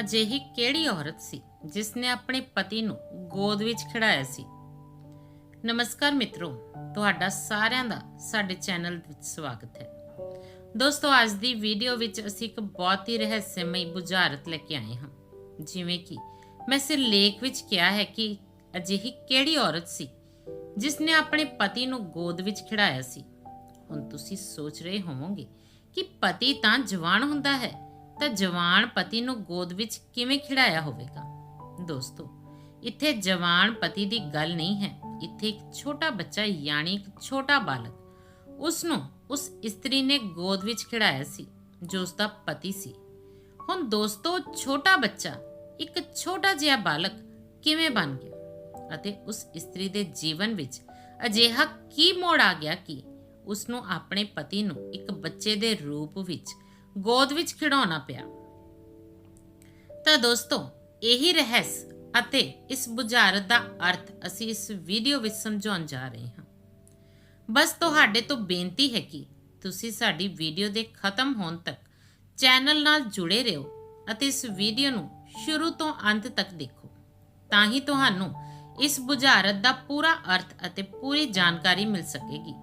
ਅਜਿਹੀ ਕਿਹੜੀ ਔਰਤ ਸੀ ਜਿਸ ਨੇ ਆਪਣੇ ਪਤੀ ਨੂੰ ਗੋਦ ਵਿੱਚ ਖਿਡਾਇਆ ਸੀ? ਨਮਸਕਾਰ ਮਿੱਤਰੋ, ਤੁਹਾਡਾ ਸਾਰਿਆਂ ਦਾ ਸਾਡੇ ਚੈਨਲ ਵਿੱਚ ਸਵਾਗਤ ਹੈ। ਦੋਸਤੋ, ਅੱਜ ਦੀ ਵੀਡੀਓ ਵਿੱਚ ਅਸੀਂ ਇੱਕ ਬਹੁਤ ਹੀ ਰਹੱਸਮਈ ਬੁਝਾਰਤ ਲੈ ਕੇ ਆਏ ਹਾਂ। ਜਿਵੇਂ ਕਿ ਮੈਂ ਸਿਰ ਲੇਖ ਵਿੱਚ ਕਿਹਾ ਹੈ ਕਿ ਅਜਿਹੀ ਕਿਹੜੀ ਔਰਤ ਸੀ ਜਿਸ ਨੇ ਆਪਣੇ ਪਤੀ ਨੂੰ ਗੋਦ ਵਿੱਚ ਖਿਡਾਇਆ ਸੀ? ਹੁਣ ਤੁਸੀਂ ਸੋਚ ਰਹੇ ਹੋਵੋਗੇ ਕਿ ਪਤੀ ਤਾਂ ਜਵਾਨ ਹੁੰਦਾ ਹੈ ਤਾਂ ਜਵਾਨ ਪਤੀ ਨੂੰ ਗੋਦ ਵਿੱਚ ਕਿਵੇਂ ਖਿਡਾਇਆ ਹੋਵੇਗਾ? ਦੋਸਤੋ, ਇੱਥੇ ਜਵਾਨ ਪਤੀ ਦੀ ਗੱਲ ਨਹੀਂ ਹੈ। ਇੱਥੇ ਇੱਕ ਛੋਟਾ ਬੱਚਾ, ਯਾਨੀ ਇੱਕ ਛੋਟਾ ਬਾਲਕ ਉਸ ਨੂੰ ਉਸ ਇਸਤਰੀ ਨੇ ਗੋਦ ਵਿੱਚ ਖਿਡਾਇਆ ਸੀ, ਜੋ ਉਸ ਦਾ ਪਤੀ ਸੀ। ਹੁਣ ਦੋਸਤੋ, ਛੋਟਾ ਬੱਚਾ, ਇੱਕ ਛੋਟਾ ਜਿਹਾ ਬਾਲਕ ਕਿਵੇਂ ਬਣ ਗਿਆ? ਅਤੇ ਉਸ ਇਸਤਰੀ ਦੇ ਜੀਵਨ ਵਿੱਚ ਅਜਿਹਾ ਕੀ ਮੋੜ ਆ ਗਿਆ ਕਿ ਉਸ ਨੂੰ ਆਪਣੇ ਪਤੀ ਨੂੰ ਇੱਕ ਬੱਚੇ ਦੇ ਰੂਪ ਵਿੱਚ ਗੋਦ ਵਿੱਚ ਖਿਡਾਉਣਾ ਪਿਆ। ਤਾਂ ਦੋਸਤੋ, ਇਹੀ ਰਹੱਸ ਅਤੇ ਇਸ ਬੁਝਾਰਤ ਦਾ ਅਰਥ ਅਸੀਂ ਇਸ ਵੀਡੀਓ ਵਿੱਚ ਸਮਝਾਉਣ ਜਾ ਰਹੇ ਹਾਂ। ਬਸ ਤੁਹਾਡੇ ਤੋਂ ਬੇਨਤੀ ਹੈ ਕਿ ਤੁਸੀਂ ਸਾਡੀ ਵੀਡੀਓ ਦੇ ਖਤਮ ਹੋਣ ਤੱਕ ਚੈਨਲ ਨਾਲ ਜੁੜੇ ਰਹੋ ਅਤੇ ਇਸ ਵੀਡੀਓ ਨੂੰ ਸ਼ੁਰੂ ਤੋਂ ਅੰਤ ਤੱਕ ਦੇਖੋ। ਤਾਂ ਹੀ ਤੁਹਾਨੂੰ ਇਸ ਬੁਝਾਰਤ ਦਾ ਪੂਰਾ ਅਰਥ ਅਤੇ ਪੂਰੀ ਜਾਣਕਾਰੀ ਮਿਲ ਸਕੇਗੀ।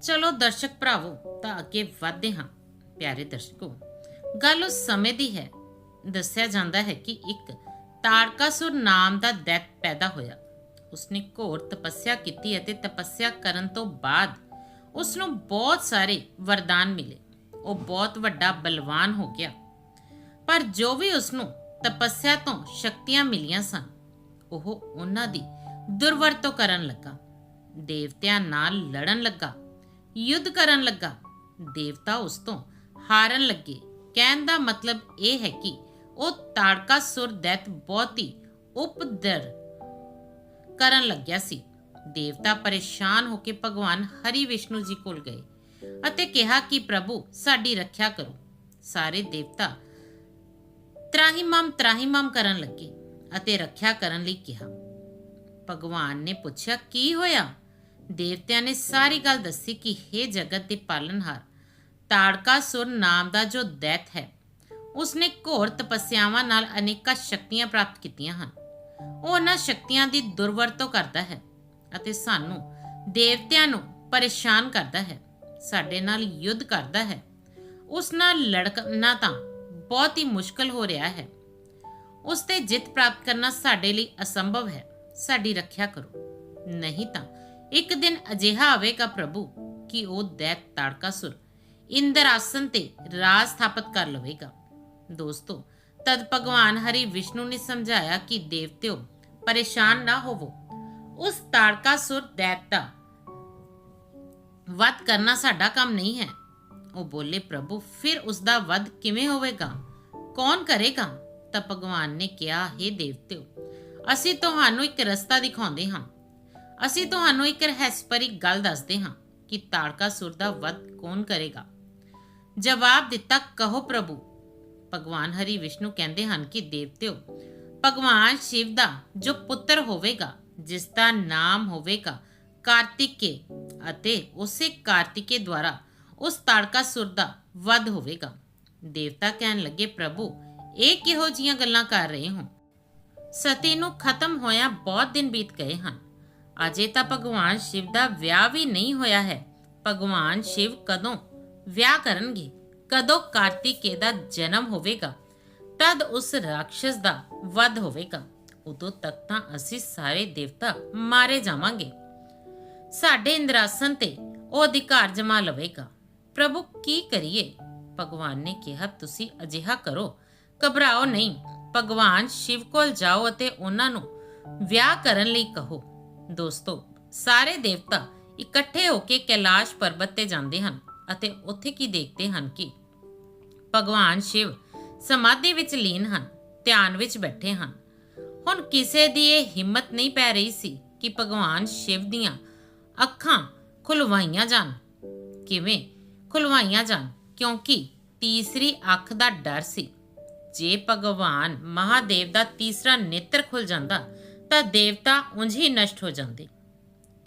ਚਲੋ ਦਰਸ਼ਕ ਭਰਾਵੋ, ਤਾਂ ਅੱਗੇ ਵਧਦੇ ਹਾਂ। ਪਿਆਰੇ ਦਰਸ਼ਕੋ, ਗੱਲ ਉਸ ਸਮੇਂ ਦੀ ਹੈ, ਦੱਸਿਆ ਜਾਂਦਾ ਹੈ ਕਿ ਇੱਕ ਤਾਰਕਾਸੁਰ ਨਾਮ ਦਾ ਦੈਤ ਪੈਦਾ ਹੋਇਆ। ਉਸਨੇ ਘੋਰ ਤਪੱਸਿਆ ਕੀਤੀ ਅਤੇ ਤਪੱਸਿਆ ਕਰਨ ਤੋਂ ਬਾਅਦ ਉਸ ਨੂੰ ਬਹੁਤ ਸਾਰੇ ਵਰਦਾਨ ਮਿਲੇ। ਉਹ ਬਹੁਤ ਵੱਡਾ ਬਲਵਾਨ ਹੋ ਗਿਆ। ਪਰ ਜੋ ਵੀ ਉਸ ਨੂੰ ਤਪੱਸਿਆ ਤੋਂ ਸ਼ਕਤੀਆਂ ਮਿਲੀਆਂ ਸਨ, ਉਹ ਉਹਨਾਂ ਦੀ ਦੁਰਵਰਤੋਂ ਕਰਨ ਲੱਗਾ। ਦੇਵਤਿਆਂ ਨਾਲ ਲੜਨ ਲੱਗਾ, ਯੁੱਧ ਕਰਨ ਲੱਗਾ। ਦੇਵਤਾ ਉਸ ਤੋਂ ਹਾਰਨ ਲੱਗੇ। ਕਹਿਣ ਦਾ ਮਤਲਬ ਇਹ ਹੈ ਕਿ ਉਹ ਤਾੜਕਾਸੁਰ ਦੈਤ ਬਹੁਤੀ ਉਪਦਰ ਕਰਨ ਲੱਗਿਆ ਸੀ। ਦੇਵਤਾ ਪਰੇਸ਼ਾਨ ਹੋ ਕੇ ਭਗਵਾਨ ਹਰੀ ਵਿਸ਼ਨੂੰ ਜੀ ਕੋਲ ਗਏ ਅਤੇ ਕਿਹਾ ਕਿ ਪ੍ਰਭੂ, ਸਾਡੀ ਰੱਖਿਆ ਕਰੋ। ਸਾਰੇ ਦੇਵਤਾ ਤਰਾਹੀਮਮ ਤਰਾਹੀਮਮ ਕਰਨ ਲੱਗੇ ਅਤੇ ਰੱਖਿਆ ਕਰਨ ਲਈ ਕਿਹਾ। ਭਗਵਾਨ ਨੇ ਪੁੱਛਿਆ, ਕੀ ਹੋਇਆ? ਦੇਵਤਿਆਂ ਨੇ ਸਾਰੀ ਗੱਲ ਦੱਸੀ ਕਿ हे ਜਗਤ ਦੇ ਪਾਲਨਹਾਰ ਤਾੜਕਾਸੁਰ ਨਾਮ ਦਾ ਜੋ ਦੈਤ ਹੈ, ਉਸਨੇ ਘੋਰ ਤਪੱਸਿਆਵਾਂ ਨਾਲ ਅਨੇਕਾਂ ਸ਼ਕਤੀਆਂ ਪ੍ਰਾਪਤ ਕੀਤੀਆਂ ਹਨ। ਉਹ ਉਹਨਾਂ ਸ਼ਕਤੀਆਂ ਦੀ ਦੁਰਵਰਤੋਂ ਕਰਦਾ ਹੈ ਅਤੇ ਸਾਨੂੰ ਦੇਵਤਿਆਂ ਨੂੰ ਪਰੇਸ਼ਾਨ ਕਰਦਾ ਹੈ, ਸਾਡੇ ਨਾਲ ਯੁੱਧ ਕਰਦਾ ਹੈ। ਉਸ ਨਾਲ ਲੜਨਾ ਤਾਂ ਬਹੁਤ ਹੀ ਮੁਸ਼ਕਲ ਹੋ ਰਿਹਾ ਹੈ। ਉਸ ਤੇ ਜਿੱਤ ਪ੍ਰਾਪਤ ਕਰਨਾ ਸਾਡੇ ਲਈ ਅਸੰਭਵ ਹੈ, ਸਾਡੀ ਰੱਖਿਆ ਕਰੋ। ਨਹੀਂ ਤਾਂ ਇੱਕ ਦਿਨ ਅਜਿਹਾ ਆਵੇਗਾ ਪ੍ਰਭੂ ਕਿ ਉਹ ਦੈਤ ਤਾੜਕਾਸੁਰ ਇੰਦਰ ਆਸਨ ਤੇ ਰਾਜ ਸਥਾਪਿਤ ਕਰ ਲਵੇਗਾ। ਦੋਸਤੋ, ਤਦ ਭਗਵਾਨ ਹਰੀ ਵਿਸ਼ਨੂੰ ਨੇ ਸਮਝਾਇਆ ਕਿ ਦੇਵਤਿਓ, ਪਰੇਸ਼ਾਨ ਨਾ ਹੋਵੋ। ਉਸ ਤਾੜਕਾਸੁਰ ਦੈਤ ਦਾ ਵਧ ਕਰਨਾ ਸਾਡਾ ਕੰਮ ਨਹੀਂ ਹੈ। ਉਹ ਬੋਲੇ, ਪ੍ਰਭੂ, ਫਿਰ ਉਸ ਦਾ ਵਧ ਕਿਵੇਂ ਹੋਵੇਗਾ? ਕੌਣ ਕਰੇਗਾ? ਤਾਂ ਭਗਵਾਨ ਨੇ ਕਿਹਾ हे ਦੇਵਤਿਓ, ਅਸੀਂ ਤੁਹਾਨੂੰ ਇੱਕ ਰਸਤਾ ਦਿਖਾਉਂਦੇ ਹਾਂ। ਅਸੀਂ ਤੁਹਾਨੂੰ ਇੱਕ ਰਹੱਸਪਰੀ ਗੱਲ ਦੱਸਦੇ ਹਾਂ ਕਿ ਤਾੜਕਾਸੁਰ ਦਾ ਵਧ ਕੌਣ ਕਰੇਗਾ? ਜਵਾਬ ਦਿੱਤਾ, ਕਹੋ ਪ੍ਰਭੂ। ਭਗਵਾਨ ਹਰੀ ਵਿਸ਼ਨੂੰ ਕਹਿੰਦੇ ਹਨ ਕਿ ਦੇਵਤਿਓ, ਭਗਵਾਨ ਸ਼ਿਵ ਦਾ ਜੋ ਪੁੱਤਰ ਹੋਵੇਗਾ, ਜਿਸ ਦਾ ਨਾਮ ਹੋਵੇਗਾ ਕਾਰਤਿਕੇ ਅਤੇ ਉਸੇ ਕਾਰਤਿਕੇ ਦੁਆਰਾ ਉਸ ਤਾੜਕਾਸੁਰ ਦਾ ਵਧ ਹੋਵੇਗਾ। ਦੇਵਤਾ ਕਹਿਣ ਲੱਗੇ, ਪ੍ਰਭੂ, ਇਹ ਕਿਹੋ ਜੀਆਂ ਗੱਲਾਂ ਕਰ ਰਹੇ ਹੋ? ਸਤੀ ਨੂੰ ਖਤਮ ਹੋਇਆ ਬਹੁਤ ਦਿਨ ਬੀਤ ਗਏ ਹਨ। ਅਜੇ ਤਾਂ ਭਗਵਾਨ ਸ਼ਿਵ ਦਾ ਵਿਆਹ ਵੀ ਨਹੀਂ ਹੋਇਆ ਹੈ। ਭਗਵਾਨ ਸ਼ਿਵ ਕਦੋਂ ਵਿਆਹ ਕਰਨਗੇ। ਕਦੋਂ ਕਾਰਤਿਕੇ ਦਾ ਜਨਮ ਹੋਵੇਗਾ, ਤਦ ਉਸ ਰਾਖਸ਼ ਦਾ ਵਧ ਹੋਵੇਗਾ। ਉਦੋਂ ਤੱਕ ਤਾਂ ਅਸੀਂ ਸਾਰੇ ਦੇਵਤਾ ਮਾਰੇ ਜਾਵਾਂਗੇ। ਸਾਡੇ ਇੰਦਰਾਸਨ ਤੇ ਉਹ ਅਧਿਕਾਰ ਜਮਾ ਲਵੇਗਾ। ਪ੍ਰਭੂ, ਕੀ ਕਰੀਏ? ਭਗਵਾਨ ਨੇ ਕਿਹਾ, ਤੁਸੀਂ ਅਜਿਹਾ ਕਰੋ। ਘਬਰਾਓ ਨਹੀਂ। ਭਗਵਾਨ ਸ਼ਿਵ ਕੋਲ ਜਾਓ ਅਤੇ ਉਹਨਾਂ ਨੂੰ ਵਿਆਹ ਕਰਨ ਲਈ ਕਹੋ। ਦੋਸਤੋ, ਸਾਰੇ ਦੇਵਤਾ ਇਕੱਠੇ ਹੋ ਕੇ ਕੈਲਾਸ਼ ਪਰਬਤ ਤੇ ਜਾਂਦੇ ਹਨ। ਅਤੇ ਉੱਥੇ ਕੀ ਦੇਖਦੇ ਹਨ ਕਿ ਭਗਵਾਨ ਸ਼ਿਵ ਸਮਾਧੀ ਵਿੱਚ ਲੀਨ ਹਨ, ਧਿਆਨ ਵਿੱਚ ਬੈਠੇ ਹਨ। ਹੁਣ ਕਿਸੇ ਦੀ ਇਹ ਹਿੰਮਤ ਨਹੀਂ ਪੈ ਰਹੀ ਸੀ ਕਿ ਭਗਵਾਨ ਸ਼ਿਵ ਦੀਆਂ ਅੱਖਾਂ ਖੁਲਵਾਈਆਂ ਜਾਣ। ਕਿਵੇਂ ਖੁਲਵਾਈਆਂ ਜਾਣ? ਕਿਉਂਕਿ ਤੀਸਰੀ ਅੱਖ ਦਾ ਡਰ ਸੀ। ਜੇ ਭਗਵਾਨ ਮਹਾਦੇਵ ਦਾ ਤੀਸਰਾ ਨੇਤਰ ਖੁੱਲ ਜਾਂਦਾ, ਤਾਂ ਦੇਵਤਾ ਉਂਝ ਹੀ ਨਸ਼ਟ ਹੋ ਜਾਂਦੇ।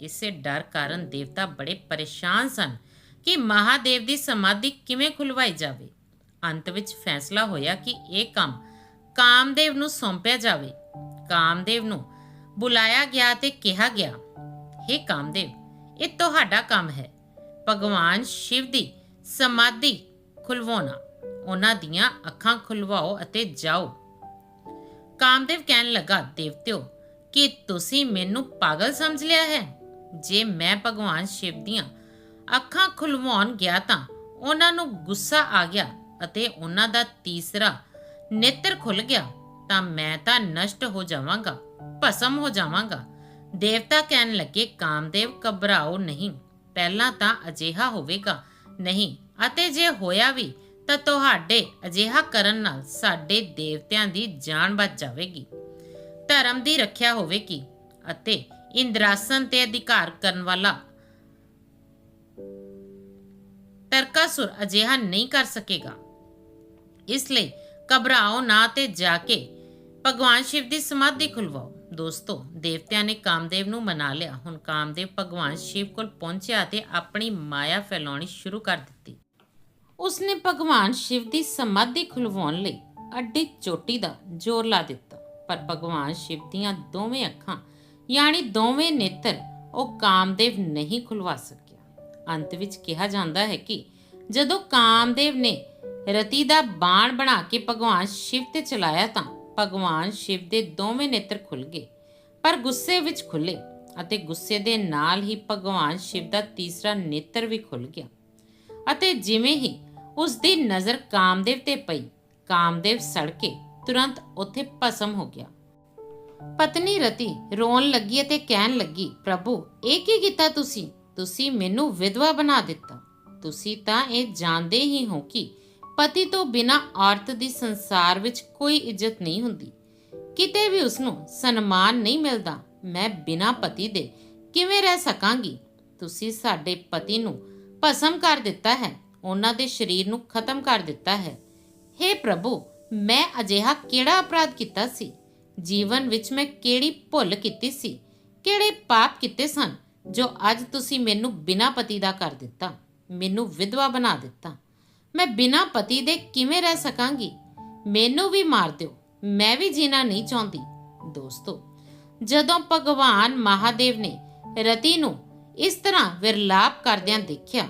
ਇਸੇ ਡਰ ਕਾਰਨ ਦੇਵਤਾ ਬੜੇ ਪਰੇਸ਼ਾਨ ਸਨ ਕਿ ਮਹਾਦੇਵ ਦੀ ਸਮਾਧੀ ਕਿਵੇਂ ਖੁਲਵਾਈ ਜਾਵੇ? ਅੰਤ ਵਿੱਚ ਫੈਸਲਾ ਹੋਇਆ ਕਿ ਇਹ ਕੰਮ ਕਾਮਦੇਵ ਨੂੰ ਸੌਂਪਿਆ ਜਾਵੇ। ਕਾਮਦੇਵ ਨੂੰ ਬੁਲਾਇਆ ਗਿਆ ਤੇ ਕਿਹਾ ਗਿਆ हे ਕਾਮਦੇਵ, ਇਹ ਤੁਹਾਡਾ ਕੰਮ ਹੈ। ਭਗਵਾਨ ਸ਼ਿਵ ਦੀ ਸਮਾਧੀ ਖੁਲਵਾਉਣਾ। ਉਹਨਾਂ ਦੀਆਂ ਅੱਖਾਂ ਖੁਲਵਾਓ ਅਤੇ ਜਾਓ। ਕਾਮਦੇਵ ਕਹਿਣ ਲੱਗਾ, ਦੇਵਤਿਓ, ਕਿ ਤੁਸੀਂ ਮੈਨੂੰ ਪਾਗਲ ਸਮਝ ਲਿਆ ਹੈ? ਜੇ ਮੈਂ ਭਗਵਾਨ ਸ਼ਿਵ ਦੀਆਂ ਅੱਖਾਂ ਖੁਲਵਾਉਣ ਗਿਆ ਤਾਂ ਉਹਨਾਂ ਨੂੰ ਗੁੱਸਾ ਆ ਗਿਆ ਅਤੇ ਉਹਨਾਂ ਦਾ ਤੀਸਰਾ ਨੇਤਰ ਖੁੱਲ ਗਿਆ, ਤਾਂ ਮੈਂ ਤਾਂ ਨਸ਼ਟ ਹੋ ਜਾਵਾਂਗਾ, ਭਸਮ ਹੋ ਜਾਵਾਂਗਾ। ਦੇਵਤਾ ਕਹਿਣ ਲੱਗੇ, ਕਾਮਦੇਵ, ਘਬਰਾਓ ਨਹੀਂ, ਪਹਿਲਾਂ ਤਾਂ ਅਜਿਹਾ ਹੋਵੇਗਾ। ਨਹੀਂ, ਅਤੇ ਜੇ ਹੋਇਆ ਵੀ, ਤਾਂ ਤੁਹਾਡੇ ਅਜਿਹਾ ਕਰਨ ਨਾਲ ਸਾਡੇ ਦੇਵਤਿਆਂ ਦੀ ਜਾਨ ਬਚ ਜਾਵੇਗੀ। ਧਰਮ ਦੀ ਰੱਖਿਆ ਹੋਵੇਗੀ ਅਤੇ ਇੰਦਰਾਸਨ ਤੇ ਅਧਿਕਾਰ ਕਰਨ ਵਾਲਾ ਤਰਕਾਸੁਰ ਅਜਿਹਾ ਨਹੀਂ ਕਰ ਸਕੇਗਾ। ਇਸ ਲਈ ਘਬਰਾਓ ਨਾ ਤੇ ਜਾ ਕੇ ਭਗਵਾਨ ਸ਼ਿਵ ਦੀ ਸਮਾਧੀ ਖੁਲਵਾਓ। ਦੋਸਤੋ, ਦੇਵਤਿਆਂ ਨੇ ਕਾਮਦੇਵ ਨੂੰ ਮਨਾ ਲਿਆ। ਹੁਣ ਕਾਮਦੇਵ ਭਗਵਾਨ ਸ਼ਿਵ ਕੋਲ ਪਹੁੰਚਿਆ ਤੇ ਆਪਣੀ ਮਾਇਆ ਫੈਲਾਉਣੀ ਸ਼ੁਰੂ ਕਰ ਦਿੱਤੀ। ਉਸਨੇ ਭਗਵਾਨ ਸ਼ਿਵ ਦੀ ਸਮਾਧੀ ਖੁਲਵਾਉਣ ਲਈ ਅੱਡੀ ਚੋਟੀ ਦਾ ਜ਼ੋਰ ਲਾ ਦਿੱਤਾ। ਪਰ ਭਗਵਾਨ ਸ਼ਿਵ ਦੀਆਂ ਦੋਵੇਂ ਅੱਖਾਂ, ਯਾਨੀ ਦੋਵੇਂ ਨੇਤਰ, ਉਹ ਕਾਮਦੇਵ ਨਹੀਂ ਖੁਲਵਾ ਸਕਿਆ ਅੰਤ ਵਿੱਚ ਕਿਹਾ ਜਾਂਦਾ ਹੈ ਕਿ ਜਦੋਂ ਕਾਮਦੇਵ ਨੇ ਰਤੀ ਦਾ ਬਾਣ ਬਣਾ ਕੇ ਭਗਵਾਨ ਸ਼ਿਵ ਤੇ ਚਲਾਇਆ ਤਾਂ ਭਗਵਾਨ ਸ਼ਿਵ ਦੇ ਦੋਵੇਂ ਨੇਤਰ ਖੁੱਲ ਗਏ, ਪਰ ਗੁੱਸੇ ਵਿੱਚ ਖੁੱਲੇ ਅਤੇ ਗੁੱਸੇ ਦੇ ਨਾਲ ਹੀ ਭਗਵਾਨ ਸ਼ਿਵ ਦਾ ਤੀਸਰਾ ਨੇਤਰ ਵੀ ਖੁੱਲ ਗਿਆ। ਅਤੇ ਜਿਵੇਂ ਹੀ ਉਸ ਦੀ ਨਜ਼ਰ ਕਾਮਦੇਵ ਤੇ ਪਈ, ਕਾਮਦੇਵ ਸੜ ਕੇ ਤੁਰੰਤ ਉੱਥੇ ਭਸਮ ਹੋ ਗਿਆ। ਪਤਨੀ ਰਤੀ ਰੋਣ ਲੱਗੀ ਅਤੇ ਕਹਿਣ ਲੱਗੀ, ਪ੍ਰਭੂ, ਇਹ ਕੀ ਕੀਤਾ ਤੁਸੀਂ? ਤੁਸੀਂ ਮੈਨੂੰ ਵਿਧਵਾ ਬਣਾ ਦਿੱਤਾ। ਤੁਸੀਂ ਤਾਂ ਇਹ ਜਾਣਦੇ ਹੀ ਹੋ ਕਿ ਪਤੀ ਤੋਂ ਬਿਨਾ ਔਰਤ ਦੀ ਸੰਸਾਰ ਵਿੱਚ ਕੋਈ ਇੱਜ਼ਤ ਨਹੀਂ ਹੁੰਦੀ। ਕਿਤੇ ਵੀ ਉਸ ਨੂੰ ਸਨਮਾਨ ਨਹੀਂ ਮਿਲਦਾ, ਮੈਂ ਬਿਨਾ ਪਤੀ ਦੇ ਕਿਵੇਂ ਰਹਿ ਸਕਾਂਗੀ? ਤੁਸੀਂ ਸਾਡੇ ਪਤੀ ਨੂੰ ਭਸਮ ਕਰ ਦਿੱਤਾ ਹੈ, ਉਹਨਾਂ ਦੇ ਸਰੀਰ ਨੂੰ ਖਤਮ ਕਰ ਦਿੱਤਾ ਹੈ। हे ਪ੍ਰਭੂ, ਮੈਂ ਅਜਿਹਾ ਕਿਹੜਾ ਅਪਰਾਧ ਕੀਤਾ ਸੀ? ਜੀਵਨ ਵਿੱਚ ਮੈਂ ਕਿਹੜੀ ਭੁੱਲ ਕੀਤੀ ਸੀ? ਕਿਹੜੇ ਪਾਪ ਕੀਤੇ ਸਨ? ਜੋ ਅੱਜ ਤੁਸੀਂ ਮੈਨੂੰ ਬਿਨਾਂ ਪਤੀ ਦਾ ਕਰ ਦਿੱਤਾ, ਮੈਨੂੰ ਵਿਧਵਾ ਬਣਾ ਦਿੱਤਾ। ਮੈਂ ਬਿਨਾਂ ਪਤੀ ਦੇ ਕਿਵੇਂ ਰਹਿ ਸਕਾਂਗੀ? ਮੈਨੂੰ ਵੀ ਮਾਰ ਦਿਓ, ਮੈਂ ਵੀ ਜੀਣਾ ਨਹੀਂ ਚਾਹੁੰਦੀ। ਦੋਸਤੋ, ਜਦੋਂ ਭਗਵਾਨ ਮਹਾਦੇਵ ਨੇ ਰਤੀ ਨੂੰ ਇਸ ਤਰ੍ਹਾਂ ਵਿਰਲਾਪ ਕਰਦਿਆਂ ਦੇਖਿਆ,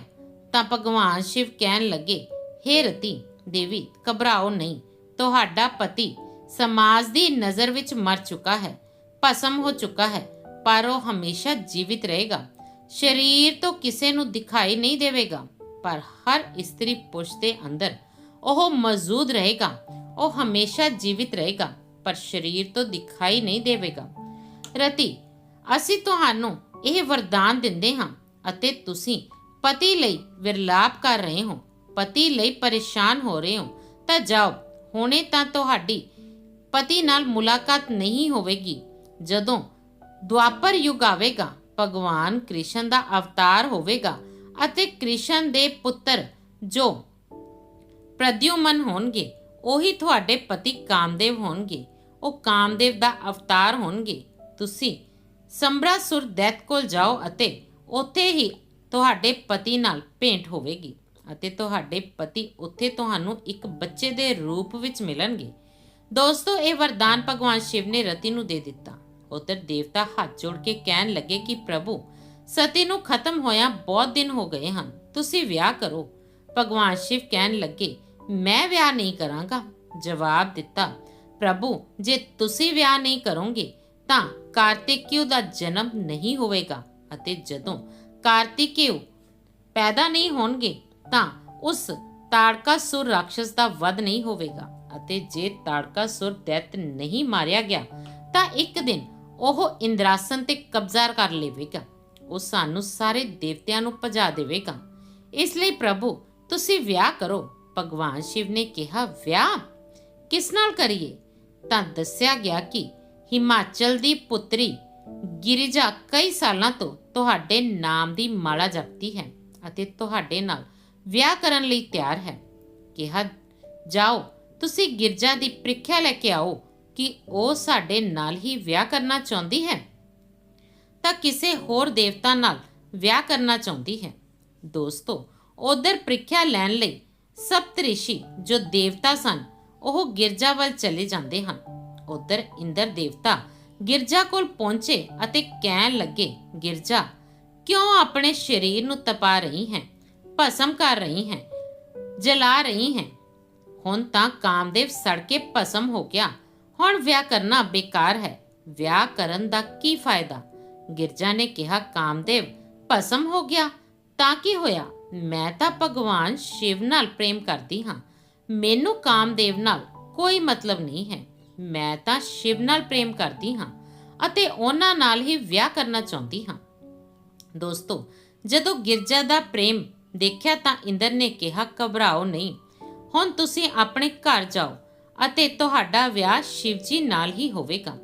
ਤਾਂ ਭਗਵਾਨ ਸ਼ਿਵ ਕਹਿਣ ਲੱਗੇ हे ਰਤੀ, ਦੇਵੀ, ਘਬਰਾਓ ਨਹੀਂ, ਤੁਹਾਡਾ ਪਤੀ ਸਮਾਜ ਦੀ ਨਜ਼ਰ ਵਿੱਚ ਮਰ ਚੁੱਕਾ ਹੈ, ਭਸਮ ਹੋ ਚੁੱਕਾ ਹੈ। ਪਰ ਉਹ ਹਮੇਸ਼ਾ ਜੀਵਿਤ ਰਹੇਗਾ। ਸਰੀਰ ਤੋਂ ਕਿਸੇ ਨੂੰ ਦਿਖਾਈ ਨਹੀਂ ਦੇਵੇਗਾ, ਪਰ ਹਰ ਇਸਤਰੀ ਪੁਰਸ਼ ਦੇ ਅੰਦਰ ਉਹ ਮੌਜੂਦ ਰਹੇਗਾ। ਉਹ ਹਮੇਸ਼ਾ ਜੀਵਿਤ ਰਹੇਗਾ, ਪਰ ਸਰੀਰ ਤੋਂ ਦਿਖਾਈ ਨਹੀਂ ਦੇਵੇਗਾ। ਰਤੀ, ਅਸੀਂ ਤੁਹਾਨੂੰ ਇਹ ਵਰਦਾਨ ਦਿੰਦੇ ਹਾਂ ਅਤੇ ਤੁਸੀਂ ਪਤੀ ਲਈ ਵਿਰਲਾਪ ਕਰ ਰਹੇ ਹੋ, ਪਤੀ ਲਈ ਪਰੇਸ਼ਾਨ ਹੋ ਰਹੇ ਹੋ, ਤਾਂ ਜਾਓ, ਹੁਣੇ ਤਾਂ ਤੁਹਾਡੀ ਪਤੀ ਨਾਲ ਮੁਲਾਕਾਤ ਨਹੀਂ ਹੋਵੇਗੀ। ਜਦੋਂ ਦੁਆਪਰ ਯੁੱਗ ਆਵੇਗਾ, ਭਗਵਾਨ ਕ੍ਰਿਸ਼ਨ ਦਾ ਅਵਤਾਰ ਹੋਵੇਗਾ ਅਤੇ ਕ੍ਰਿਸ਼ਨ ਦੇ ਪੁੱਤਰ ਜੋ ਪ੍ਰਦਿਉਮਨ ਹੋਣਗੇ, ਉਹੀ ਤੁਹਾਡੇ ਪਤੀ ਕਾਮਦੇਵ ਹੋਣਗੇ। ਉਹ ਕਾਮਦੇਵ ਦਾ ਅਵਤਾਰ ਹੋਣਗੇ। ਤੁਸੀਂ ਸੰਬਰਾਸੁਰ ਦੈਤ ਕੋਲ ਜਾਓ ਅਤੇ ਉੱਥੇ ਹੀ ਤੁਹਾਡੇ ਪਤੀ ਨਾਲ ਭੇਂਟ ਹੋਵੇਗੀ ਅਤੇ ਤੁਹਾਡੇ ਪਤੀ ਉੱਥੇ ਤੁਹਾਨੂੰ ਇੱਕ ਬੱਚੇ ਦੇ ਰੂਪ ਵਿੱਚ ਮਿਲਣਗੇ। ਦੋਸਤੋ, ਇਹ ਵਰਦਾਨ ਭਗਵਾਨ ਸ਼ਿਵ ਨੇ ਰਤੀ ਨੂੰ ਦੇ ਦਿੱਤਾ। ਉਧਰ ਦੇਵਤਾ ਹੱਥ ਜੋੜ ਕੇ ਕਹਿਣ ਲੱਗੇ ਕਿ ਪ੍ਰਭੂ, ਸਤੀ ਨੂੰ ਖਤਮ ਹੋਇਆ ਬਹੁਤ ਦਿਨ ਹੋ ਗਏ ਹਨ, ਤੁਸੀਂ ਵਿਆਹ ਕਰੋ। ਭਗਵਾਨ ਸ਼ਿਵ ਕਹਿਣ ਲੱਗੇ, ਮੈਂ ਵਿਆਹ ਨਹੀਂ ਕਰਾਂਗਾ। ਜਵਾਬ ਦਿੱਤਾ, ਪ੍ਰਭੂ, ਜੇ ਤੁਸੀਂ ਵਿਆਹ ਨਹੀਂ ਕਰੋਗੇ, ਤਾਂ ਕਾਰਤਿਕਿਉ ਦਾ ਜਨਮ ਨਹੀਂ ਹੋਵੇਗਾ ਅਤੇ ਜਦੋਂ ਕਾਰਤਿਕਿਉ ਪੈਦਾ ਨਹੀਂ ਹੋਣਗੇ, ਤਾਂ ਉਸ ਤਾੜਕਾਸੁਰ ਰਾਖਸ਼ ਦਾ ਵਧ ਨਹੀਂ ਹੋਵੇਗਾ ਅਤੇ ਜੇ ਤਾੜਕਾਸੁਰ ਦੈਤ ਨਹੀਂ ਮਾਰਿਆ ਗਿਆ, ਤਾਂ ਇੱਕ ਦਿਨ ਉਹ ਇੰਦਰਾਸਨ ਤੇ ਕਬਜ਼ਾ ਕਰ ਲਵੇਗਾ। ਉਹ ਸਾਨੂੰ ਸਾਰੇ ਦੇਵਤਿਆਂ ਨੂੰ ਭਜਾ ਦੇਵੇਗਾ। ਇਸ ਲਈ ਪ੍ਰਭੂ, ਤੁਸੀਂ ਵਿਆਹ ਕਰੋ। ਭਗਵਾਨ ਸ਼ਿਵ ਨੇ ਕਿਹਾ, ਵਿਆਹ? ਕਿਸ ਨਾਲ ਕਰੀਏ? ਤਾਂ ਦੱਸਿਆ ਗਿਆ ਕਿ ਹਿਮਾਚਲ ਦੀ ਪੁੱਤਰੀ ਗਿਰਿਜਾ ਕਈ ਸਾਲਾਂ ਤੋਂ ਤੁਹਾਡੇ ਨਾਮ ਦੀ ਮਾਲਾ ਜਪਦੀ ਹੈ ਅਤੇ ਤੁਹਾਡੇ ਨਾਲ ਵਿਆਹ ਕਰਨ ਲਈ ਤਿਆਰ ਹੈ। ਕਿਹਾ, ਜਾਓ, ਤੁਸੀਂ ਗਿਰਜਾ ਦੀ ਪ੍ਰੀਖਿਆ ਲੈ ਕੇ ਆਓ। ਕਿ ਉਹ ਸਾਡੇ ਨਾਲ ਹੀ ਵਿਆਹ ਕਰਨਾ ਚਾਹੁੰਦੀ ਹੈ? ਤਾਂ ਕਿਸੇ ਹੋਰ ਦੇਵਤਾ ਨਾਲ ਵਿਆਹ ਕਰਨਾ ਚਾਹੁੰਦੀ ਹੈ। ਦੋਸਤੋ, ਉਧਰ ਪ੍ਰੀਖਿਆ ਲੈਣ ਲਈ ਸਪਤ ਰਿਸ਼ੀ ਜੋ ਦੇਵਤਾ ਸਨ, ਉਹ ਗਿਰਜਾ ਵੱਲ ਚਲੇ ਜਾਂਦੇ ਹਨ। ਉਧਰ ਇੰਦਰ ਦੇਵਤਾ ਗਿਰਜਾ ਕੋਲ ਪਹੁੰਚੇ ਅਤੇ ਕਹਿਣ ਲੱਗੇ, ਗਿਰਜਾ, ਕਿਉਂ ਆਪਣੇ ਸਰੀਰ ਨੂੰ ਤਪਾ ਰਹੀ ਹੈ, ਭਸਮ ਕਰ ਰਹੀ ਹੈ, ਜਲਾ ਰਹੀ ਹੈ? ਹੁਣ ਤਾਂ ਕਾਮਦੇਵ ਸੜ ਕੇ ਭਸਮ ਹੋ ਗਿਆ ਹੁਣ ਵਿਆਹ ਕਰਨਾ ਬੇਕਾਰ ਹੈ। ਵਿਆਹ ਕਰਨ ਦਾ ਕੀ ਫਾਇਦਾ? ਗਿਰਜਾ ਨੇ ਕਿਹਾ, ਕਾਮਦੇਵ, ਭਸਮ ਹੋ ਗਿਆ। ਤਾਂ ਕੀ ਹੋਇਆ? ਮੈਂ ਤਾਂ ਭਗਵਾਨ ਸ਼ਿਵ ਨਾਲ ਪ੍ਰੇਮ ਕਰਦੀ ਹਾਂ। ਮੈਨੂੰ ਕਾਮਦੇਵ ਨਾਲ ਕੋਈ ਮਤਲਬ ਨਹੀਂ ਹੈ। ਮੈਂ ਤਾਂ ਸ਼ਿਵ ਨਾਲ ਪ੍ਰੇਮ ਕਰਦੀ ਹਾਂ ਅਤੇ ਉਹਨਾਂ ਨਾਲ ਹੀ ਵਿਆਹ ਕਰਨਾ ਚਾਹੁੰਦੀ ਹਾਂ। ਦੋਸਤੋ, ਜਦੋਂ ਗਿਰਜਾ ਦਾ ਪ੍ਰੇਮ ਦੇਖਿਆ ਤਾਂ ਇੰਦਰ ਨੇ ਕਿਹਾ, ਘਬਰਾਓ ਨਹੀਂ। ਹੁਣ ਤੁਸੀਂ ਆਪਣੇ ਘਰ ਜਾਓ। ਅਤੇ ਤੁਹਾਡਾ ਵਿਆਹ ਸ਼ਿਵਜੀ ਨਾਲ ਹੀ ਹੋਵੇਗਾ।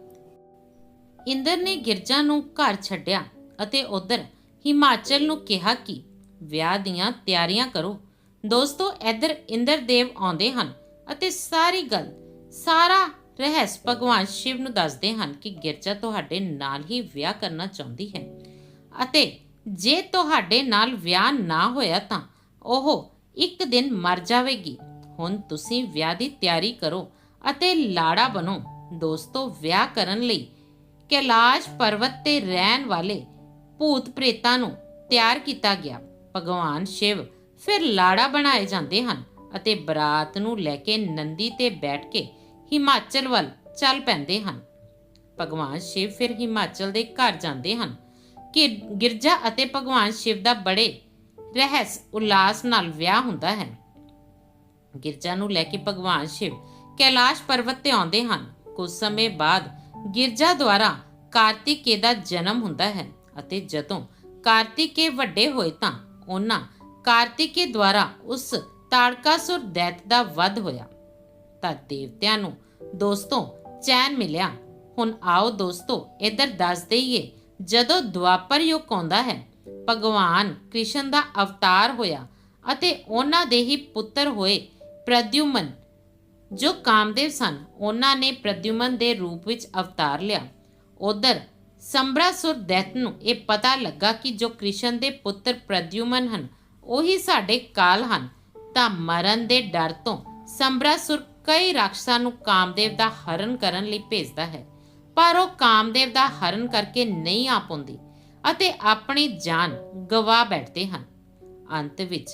ਇੰਦਰ ਨੇ ਗਿਰਜਾ ਨੂੰ ਘਰ ਛੱਡਿਆ ਅਤੇ ਉਧਰ ਹਿਮਾਚਲ ਨੂੰ ਕਿਹਾ ਕਿ ਵਿਆਹ ਦੀਆਂ ਤਿਆਰੀਆਂ ਕਰੋ। ਦੋਸਤੋ, ਇੱਧਰ ਇੰਦਰਦੇਵ ਆਉਂਦੇ ਹਨ ਅਤੇ ਸਾਰੀ ਗੱਲ, ਸਾਰਾ ਰਹੱਸ ਭਗਵਾਨ ਸ਼ਿਵ ਨੂੰ ਦੱਸਦੇ ਹਨ ਕਿ ਗਿਰਜਾ ਤੁਹਾਡੇ ਨਾਲ ਹੀ ਵਿਆਹ ਕਰਨਾ ਚਾਹੁੰਦੀ ਹੈ ਅਤੇ ਜੇ ਤੁਹਾਡੇ ਨਾਲ ਵਿਆਹ ਨਾ ਹੋਇਆ ਤਾਂ ਉਹ ਇੱਕ ਦਿਨ ਮਰ ਜਾਵੇਗੀ। ਹੁਣ ਤੁਸੀਂ ਵਿਆਹ ਦੀ ਤਿਆਰੀ ਕਰੋ ਅਤੇ ਲਾੜਾ ਬਣੋ। ਦੋਸਤੋ, ਵਿਆਹ ਕਰਨ ਲਈ ਕੈਲਾਸ਼ ਪਰਬਤ ਤੇ ਰਹਿਣ ਵਾਲੇ ਭੂਤ ਪ੍ਰੇਤਾਂ ਨੂੰ ਤਿਆਰ ਕੀਤਾ ਗਿਆ। ਭਗਵਾਨ ਸ਼ਿਵ ਫਿਰ ਲਾੜਾ ਬਣਾਏ ਜਾਂਦੇ ਹਨ ਅਤੇ ਬਰਾਤ ਨੂੰ ਲੈ ਕੇ ਨੰਦੀ ਤੇ ਬੈਠ ਕੇ ਹਿਮਾਚਲ ਵੱਲ ਚੱਲ ਪੈਂਦੇ ਹਨ। ਭਗਵਾਨ ਸ਼ਿਵ ਫਿਰ ਹਿਮਾਚਲ ਦੇ ਘਰ ਜਾਂਦੇ ਹਨ। ਕਿ ਗਿਰਜਾ ਅਤੇ ਭਗਵਾਨ ਸ਼ਿਵ ਦਾ ਬੜੇ ਰਹਿਸ ਉਲਾਸ ਨਾਲ ਵਿਆਹ ਹੁੰਦਾ ਹੈ। ਗਿਰਜਾ ਨੂੰ ਲੈ ਕੇ ਭਗਵਾਨ ਸ਼ਿਵ ਕੈਲਾਸ਼ ਪਰਬਤ ਤੇ ਆਉਂਦੇ ਹਨ। ਕੁਝ ਸਮੇਂ ਬਾਅਦ ਗਿਰਜਾ ਦੁਆਰਾ ਕਾਰਤਿਕੇ ਦਾ ਜਨਮ ਹੁੰਦਾ ਹੈ ਅਤੇ ਜਦੋਂ ਕਾਰਤਿਕੇ ਵੱਡੇ ਹੋਏ ਤਾਂ ਉਹਨਾਂ ਕਾਰਤਿਕੇ ਦੁਆਰਾ ਉਸ ਤਾੜਕਾਸੁਰ ਦੈਤ ਦਾ ਵਧ ਹੋਇਆ। ਤਾਂ ਦੇਵਤਿਆਂ ਨੂੰ ਦੋਸਤੋ, ਚੈਨ ਮਿਲਿਆ। ਹੁਣ ਆਓ ਦੋਸਤੋ, ਇੱਧਰ ਦੱਸ ਦਈਏ, ਜਦੋਂ ਦੁਆਪਰ ਯੁੱਗ ਆਉਂਦਾ ਹੈ, ਭਗਵਾਨ ਕ੍ਰਿਸ਼ਨ ਦਾ ਅਵਤਾਰ ਹੋਇਆ ਅਤੇ ਉਹਨਾਂ ਦੇ ਹੀ ਪੁੱਤਰ ਹੋਏ ਪ੍ਰਦਯੁਮਨ ਜੋ ਕਾਮਦੇਵ ਸਨ, ਉਹਨਾਂ ਨੇ ਪ੍ਰਦਯੁਮਨ ਦੇ ਰੂਪ ਵਿੱਚ ਅਵਤਾਰ ਲਿਆ। ਉਧਰ, ਸੰਬਰਾਸੁਰ ਦੈਤ ਨੂੰ ਇਹ ਪਤਾ ਲੱਗਾ ਕਿ ਜੋ ਕ੍ਰਿਸ਼ਨ ਦੇ ਪੁੱਤਰ ਪ੍ਰਦਯੁਮਨ ਹਨ, ਉਹੀ ਸਾਡੇ ਕਾਲ ਹਨ। ਤਾਂ ਮਰਨ ਦੇ ਡਰ ਤੋਂ ਸੰਬਰਾਸੁਰ ਕਈ ਰਾਖਸ਼ਾਂ ਨੂੰ ਕਾਮਦੇਵ ਦਾ ਹਰਨ ਕਰਨ ਲਈ ਭੇਜਦਾ ਹੈ। ਪਰ ਉਹ ਕਾਮਦੇਵ ਦਾ ਹਰਨ ਕਰਕੇ ਨਹੀਂ ਆ ਪਾਉਂਦੀ ਅਤੇ ਆਪਣੀ ਜਾਨ ਗਵਾ ਬੈਠਦੇ ਹਨ। ਅੰਤ ਵਿੱਚ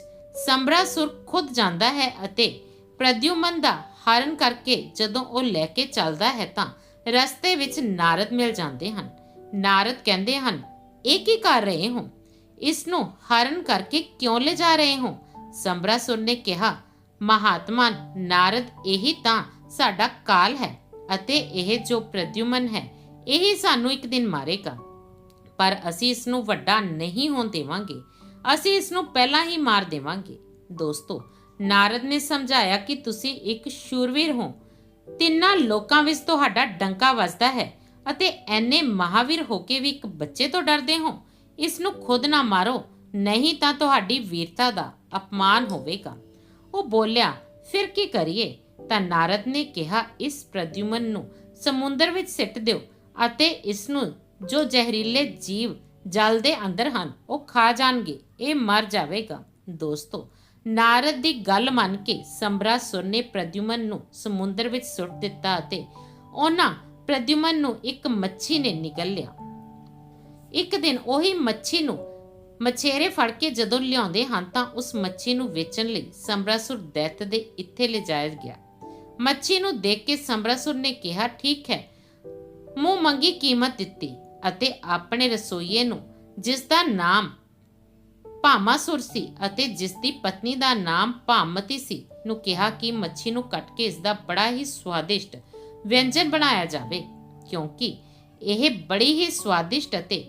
ਸੰਬਰਾਸੁਰ ਖੁਦ ਜਾਂਦਾ ਹੈ ਅਤੇ ਪ੍ਰਦਯੁਮਨ ਦਾ ਹਰਨ ਕਰਕੇ ਜਦੋਂ ਉਹ ਲੈ ਕੇ ਚੱਲਦਾ ਹੈ ਤਾਂ ਰਸਤੇ ਵਿੱਚ ਨਾਰਦ ਮਿਲ ਜਾਂਦੇ ਹਨ। ਨਾਰਦ ਕਹਿੰਦੇ ਹਨ, ਇਹ ਕੀ ਕਰ ਰਹੇ ਹੋ? ਇਸ ਨੂੰ ਹਰਨ ਕਰਕੇ ਕਿਉਂ ਲੈ ਜਾ ਰਹੇ ਹੋ? ਸੰਬਰਾਸੁਰ ਨੇ ਕਿਹਾ, ਮਹਾਤਮਾ, ਨਾਰਦ ਇਹੀ ਤਾਂ ਸਾਡਾ ਕਾਲ ਹੈ ਅਤੇ ਇਹ ਜੋ ਪ੍ਰਦਯੁਮਨ ਹੈ, ਇਹੀ ਸਾਨੂੰ ਇੱਕ ਦਿਨ ਮਾਰੇਗਾ। ਪਰ ਅਸੀਂ ਇਸ ਨੂੰ ਵੱਡਾ ਨਹੀਂ ਹੋਣ ਦੇਵਾਂਗੇ। ਅਸੀਂ ਇਸ ਨੂੰ ਪਹਿਲਾਂ ਹੀ ਮਾਰ ਦੇਵਾਂਗੇ। ਦੋਸਤੋ, ਨਾਰਦ ਨੇ ਸਮਝਾਇਆ ਕਿ ਤੁਸੀਂ ਇੱਕ ਸ਼ੂਰਵੀਰ ਹੋ। ਤਿੰਨਾਂ ਲੋਕਾਂ ਵਿੱਚ ਤੁਹਾਡਾ ਡੰਕਾ ਵੱਜਦਾ ਹੈ ਅਤੇ ਐਨੇ ਮਹਾਵੀਰ ਹੋ ਕੇ ਵੀ ਇੱਕ ਬੱਚੇ ਤੋਂ ਡਰਦੇ ਹੋ। ਇਸ ਨੂੰ ਖੁਦ ਨਾ ਮਾਰੋ, ਨਹੀਂ ਤਾਂ ਤੁਹਾਡੀ ਵੀਰਤਾ ਦਾ ਅਪਮਾਨ ਹੋਵੇਗਾ। ਉਹ ਬੋਲਿਆ, ਫਿਰ ਕੀ ਕਰੀਏ? ਤਾਂ ਨਾਰਦ ਨੇ ਕਿਹਾ, ਇਸ ਪ੍ਰਦਯੁਮਨ ਨੂੰ ਸਮੁੰਦਰ ਵਿੱਚ ਸਿੱਟ ਦਿਓ ਅਤੇ ਇਸ ਨੂੰ ਜੋ ਜ਼ਹਿਰੀਲੇ ਜੀਵ ਜਲ ਦੇ ਅੰਦਰ ਹਨ, ਉਹ ਖਾ ਜਾਣਗੇ। ਇਹ ਮਰ ਜਾਵੇਗਾ। ਦੋਸਤੋ, ਨਾਰਦ ਦੀ ਗੱਲ ਮੰਨ ਕੇ ਸੰਬਰਾਸੁਰ ਨੇ ਪ੍ਰਦਯੁਮਨ ਨੂੰ ਸਮੁੰਦਰ ਵਿੱਚ ਸੁੱਟ ਦਿੱਤਾ ਅਤੇ ਉਹਨਾਂ ਪ੍ਰਦਯੁਮਨ ਨੂੰ ਇੱਕ ਮੱਛੀ ਨੇ ਨਿਗਲ ਲਿਆ। ਇੱਕ ਦਿਨ ਉਹੀ ਮੱਛੀ ਨੂੰ ਮਛੇਰੇ ਫੜ ਕੇ ਜਦੋਂ ਲਿਆਉਂਦੇ ਹਨ ਤਾਂ ਉਸ ਮੱਛੀ ਨੂੰ ਵੇਚਣ ਲਈ ਸੰਬਰਾਸੁਰ ਦੈਤ ਦੇ ਇੱਥੇ ਲਿਜਾਇਆ ਗਿਆ। ਮੱਛੀ ਨੂੰ ਦੇਖ ਕੇ ਸੰਬਰਾਸੁਰ ਨੇ ਕਿਹਾ, ਠੀਕ ਹੈ, ਮੂੰਹ ਮੰਗੀ ਕੀਮਤ ਦਿੱਤੀ ਅਤੇ ਆਪਣੇ ਰਸੋਈਏ ਨੂੰ ਜਿਸ ਦਾ ਨਾਮ ਭਾਮਾਸੁਰ ਸੀ ਅਤੇ ਜਿਸ ਦੀ ਪਤਨੀ ਦਾ ਨਾਮ ਭਾਮਤੀ ਸੀ ਨੂੰ ਕਿਹਾ ਕਿ ਮੱਛੀ ਨੂੰ ਕੱਟ ਕੇ ਇਸ ਦਾ ਬੜਾ ਹੀ ਸਵਾਦਿਸ਼ਟ ਵਿਅੰਜਨ ਬਣਾਇਆ ਜਾਵੇ, ਕਿਉਂਕਿ ਇਹ ਬੜੀ ਹੀ ਸਵਾਦਿਸ਼ਟ ਅਤੇ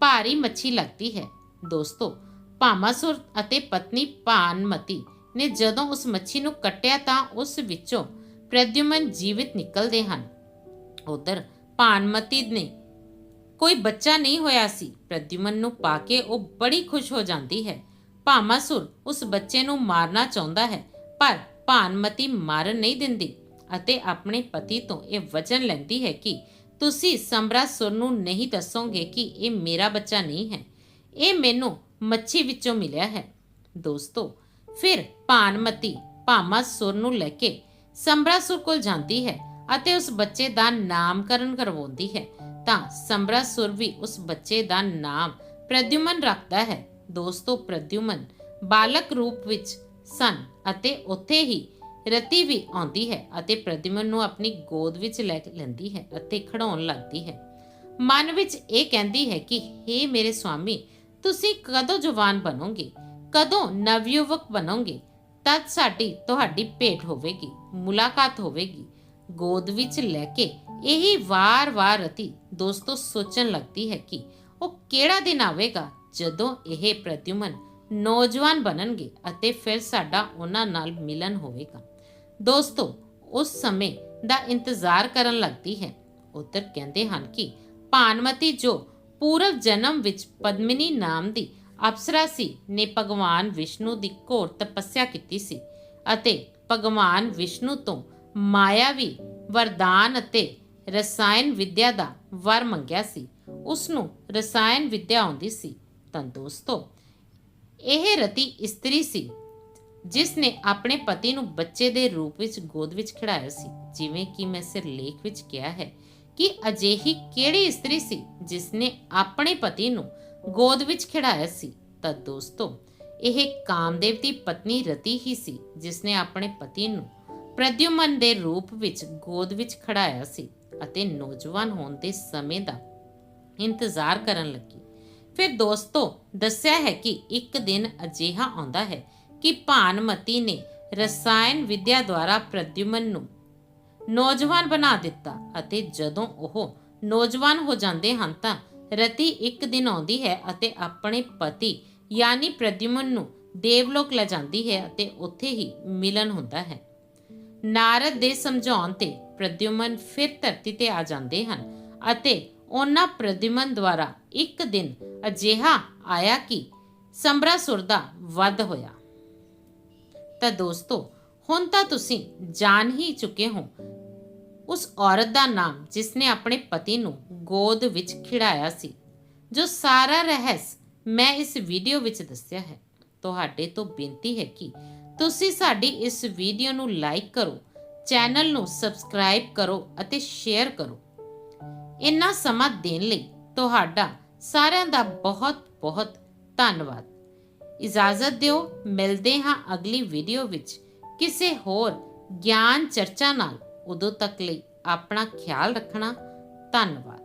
ਭਾਰੀ ਮੱਛੀ ਲੱਗਦੀ ਹੈ। ਦੋਸਤੋ ਭਾਮਾਸੁਰ ਅਤੇ ਪਤਨੀ ਭਾਨਮਤੀ ਨੇ ਜਦੋਂ ਉਸ ਮੱਛੀ ਨੂੰ ਕੱਟਿਆ ਤਾਂ ਉਸ ਵਿੱਚੋਂ ਪ੍ਰਦਯੁਮਨ ਜੀਵਿਤ ਨਿਕਲਦੇ ਹਨ। ਉਧਰ ਭਾਨਮਤੀ ਨੇ ਕੋਈ ਬੱਚਾ ਨਹੀਂ ਹੋਇਆ ਸੀ। ਪ੍ਰਦਿਮਨ ਨੂੰ ਪਾ ਕੇ ਉਹ ਬੜੀ ਖੁਸ਼ ਹੋ ਜਾਂਦੀ ਹੈ। ਭਾਮਾਸੁਰ ਉਸ ਬੱਚੇ ਨੂੰ ਮਾਰਨਾ ਚਾਹੁੰਦਾ ਹੈ, ਪਰ ਭਾਨਮਤੀ ਮਾਰਨ ਨਹੀਂ ਦਿੰਦੀ ਅਤੇ ਆਪਣੇ ਪਤੀ ਤੋਂ ਇਹ ਵਚਨ ਲੈਂਦੀ ਹੈ ਕਿ ਤੁਸੀਂ ਸੰਬਰਾਸੁਰ ਨੂੰ ਨਹੀਂ ਦੱਸੋਗੇ ਕਿ ਇਹ ਮੇਰਾ ਬੱਚਾ ਨਹੀਂ ਹੈ। ਇਹ ਮੈਨੂੰ ਮੱਛੀ ਵਿੱਚੋਂ ਮਿਲਿਆ ਹੈ। ਦੋਸਤੋ, ਫਿਰ ਭਾਨਮਤੀ ਭਾਮਾਸੁਰ ਨੂੰ ਲੈ ਕੇ ਸੰਬਰਾਸੁਰ ਕੋਲ ਜਾਂਦੀ ਹੈ। ਅਤੇ ਉਸ ਬੱਚੇ ਦਾ ਨਾਮਕਰਨ ਕਰਵਾਉਂਦੀ ਹੈ, ਤਾਂ ਸਮਰਾ ਸੁਰ ਵੀ ਉਸ ਬੱਚੇ ਦਾ ਨਾਮ ਪ੍ਰਦਿਉਮਨ ਰੱਖਦਾ ਹੈ। ਦੋਸਤੋ ਪ੍ਰਦਿਉਮਨ ਬਾਲਕ ਰੂਪ ਵਿੱਚ ਸਨ ਅਤੇ ਉੱਥੇ ਹੀ ਰਤੀ ਵੀ ਆਉਂਦੀ ਹੈ ਅਤੇ ਪ੍ਰਦਿਉਮਨ ਨੂੰ ਆਪਣੀ ਗੋਦ ਵਿੱਚ ਲੈ ਕੇ ਲੈਂਦੀ ਹੈ ਅਤੇ ਖੜਾਉਣ ਲੱਗਦੀ ਹੈ। ਮਨ ਵਿੱਚ ਇਹ ਕਹਿੰਦੀ ਹੈ ਕਿ हे ਮੇਰੇ ਸੁਆਮੀ, ਤੁਸੀਂ ਕਦੋਂ ਜਵਾਨ ਬਣੋਗੇ? ਕਦੋਂ ਨਵਯੁਵਕ ਬਣੋਗੇ? ਤਦ ਸਾਡੀ, ਤੁਹਾਡੀ ਭੇਟ ਹੋਵੇਗੀ, ਮੁਲਾਕਾਤ ਹੋਵੇਗੀ। ਗੋਦ ਵਿੱਚ ਲੈ ਕੇ ਇਹੀ ਵਾਰ-ਵਾਰ ਰਤੀ ਦੋਸਤੋ ਸੋਚਣ ਲੱਗਦੀ ਹੈ ਕਿ ਉਹ ਕਿਹੜਾ ਦਿਨ ਆਵੇਗਾ ਜਦੋਂ ਇਹ ਪ੍ਰਦਿਉਮਨ ਨੌਜਵਾਨ ਬਣਨਗੇ ਅਤੇ ਫਿਰ ਸਾਡਾ ਉਹਨਾਂ ਨਾਲ ਮਿਲਨ ਹੋਵੇਗਾ। ਦੋਸਤੋ, ਉਸ ਸਮੇਂ ਦਾ ਇੰਤਜ਼ਾਰ ਕਰਨ ਲੱਗਦੀ ਹੈ। ਉਧਰ ਕਹਿੰਦੇ ਹਨ ਕਿ ਭਾਨਮਤੀ ਜੋ ਪੂਰਵ ਜਨਮ ਵਿੱਚ ਪਦਮਿਨੀ ਨਾਮ ਦੀ ਅਪਸਰਾ ਸੀ, ਨੇ ਭਗਵਾਨ ਵਿਸ਼ਨੂੰ ਦੀ ਘੋਰ ਤਪੱਸਿਆ ਕੀਤੀ ਸੀ ਅਤੇ ਭਗਵਾਨ ਵਿਸ਼ਨੂੰ ਤੋਂ ਮਾਇਆਵੀ ਵਰਦਾਨ ਅਤੇ ਰਸਾਇਣ ਵਿਦਿਆ ਦਾ ਵਰ ਮੰਗਿਆ ਸੀ। ਉਸ ਨੂੰ ਰਸਾਇਣ ਵਿਦਿਆ ਆਉਂਦੀ ਸੀ। ਤਾਂ ਦੋਸਤੋ, ਇਹ ਰਤੀ ਇਸਤਰੀ ਸੀ, ਜਿਸ ਨੇ ਆਪਣੇ ਪਤੀ ਨੂੰ ਬੱਚੇ ਦੇ ਰੂਪ ਵਿੱਚ ਗੋਦ ਵਿੱਚ ਖਿਡਾਇਆ ਸੀ। ਜਿਵੇਂ ਕਿ ਮੈਂ ਸਿਰ ਲੇਖ ਵਿੱਚ ਕਿਹਾ ਹੈ ਕਿ ਅਜਿਹੀ ਕਿਹੜੀ ਇਸਤਰੀ ਸੀ ਜਿਸ ਨੇ ਆਪਣੇ ਪਤੀ ਨੂੰ ਗੋਦ ਵਿੱਚ ਖਿਡਾਇਆ ਸੀ। ਤਾਂ ਦੋਸਤੋ, ਇਹ ਕਾਮਦੇਵ ਦੀ ਪਤਨੀ ਰਤੀ ਹੀ ਸੀ, ਜਿਸ ਨੇ ਆਪਣੇ ਪਤੀ ਨੂੰ ਪ੍ਰਦਿਉਮਨ ਦੇ ਰੂਪ ਵਿੱਚ ਗੋਦ ਵਿੱਚ ਖੜਾਇਆ ਸੀ ਅਤੇ ਨੌਜਵਾਨ ਹੋਣ ਦੇ ਸਮੇਂ ਦਾ ਇੰਤਜ਼ਾਰ ਕਰਨ ਲੱਗੀ। ਫਿਰ ਦੋਸਤੋ, ਦੱਸਿਆ ਹੈ ਕਿ ਇੱਕ ਦਿਨ ਅਜਿਹਾ ਆਉਂਦਾ ਹੈ ਕਿ ਭਾਨਮਤੀ ਨੇ ਰਸਾਇਣ ਵਿਦਿਆ ਦੁਆਰਾ ਪ੍ਰਦਿਉਮਨ ਨੂੰ ਨੌਜਵਾਨ ਬਣਾ ਦਿੱਤਾ ਅਤੇ ਜਦੋਂ ਉਹ ਨੌਜਵਾਨ ਹੋ ਜਾਂਦੇ ਹਨ ਤਾਂ ਰਤੀ ਇੱਕ ਦਿਨ ਆਉਂਦੀ ਹੈ ਅਤੇ ਆਪਣੇ ਪਤੀ, ਯਾਨੀ ਪ੍ਰਦਿਉਮਨ ਨੂੰ ਦੇਵਲੋਕ ਲੈ ਜਾਂਦੀ ਹੈ ਅਤੇ ਉੱਥੇ ਹੀ ਮਿਲਨ ਹੁੰਦਾ ਹੈ। ਨਾਰਦ ਦੇ ਸਮਝਾਉਣ ਤੇ ਪ੍ਰਦਿਉਮਨ ਫਿਰ ਧਰਤੀ ਤੇ ਆ ਜਾਂਦੇ ਹਨ ਅਤੇ ਉਹਨਾਂ ਪ੍ਰਦਿਉਮਨ ਦੁਆਰਾ ਇੱਕ ਦਿਨ ਅਜਿਹਾ ਆਇਆ ਕਿ ਸੰਬਰਾਸੁਰ ਦਾ ਵੱਧ ਹੋਇਆ। ਤਾਂ ਦੋਸਤੋ, ਹੁਣ ਤਾਂ ਤੁਸੀਂ ਜਾਣ ਹੀ ਚੁੱਕੇ ਹੋ ਉਸ ਔਰਤ ਦਾ ਨਾਮ ਜਿਸਨੇ ਆਪਣੇ ਪਤੀ ਨੂੰ ਗੋਦ ਵਿੱਚ ਖਿਡਾਇਆ ਸੀ, ਜੋ ਸਾਰਾ ਰਹੱਸ ਮੈਂ ਇਸ ਵੀਡੀਓ ਵਿੱਚ ਦੱਸਿਆ ਹੈ। ਤੁਹਾਡੇ ਤੋਂ ਬੇਨਤੀ ਹੈ ਕਿ ਤੁਸੀਂ ਸਾਡੀ ਇਸ ਵੀਡੀਓ ਨੂੰ ਲਾਈਕ ਕਰੋ, ਚੈਨਲ ਨੂੰ ਸਬਸਕ੍ਰਾਈਬ ਕਰੋ ਅਤੇ ਸ਼ੇਅਰ ਕਰੋ। ਇੰਨਾ ਸਮਾਂ ਦੇਣ ਲਈ ਤੁਹਾਡਾ ਸਾਰਿਆਂ ਦਾ ਬਹੁਤ ਬਹੁਤ ਧੰਨਵਾਦ। ਇਜਾਜ਼ਤ ਦਿਓ, ਮਿਲਦੇ ਹਾਂ ਅਗਲੀ ਵੀਡੀਓ ਵਿੱਚ ਕਿਸੇ ਹੋਰ ਗਿਆਨ ਚਰਚਾ ਨਾਲ। ਉਦੋਂ ਤੱਕ ਲਈ ਆਪਣਾ ਖਿਆਲ ਰੱਖਣਾ। ਧੰਨਵਾਦ।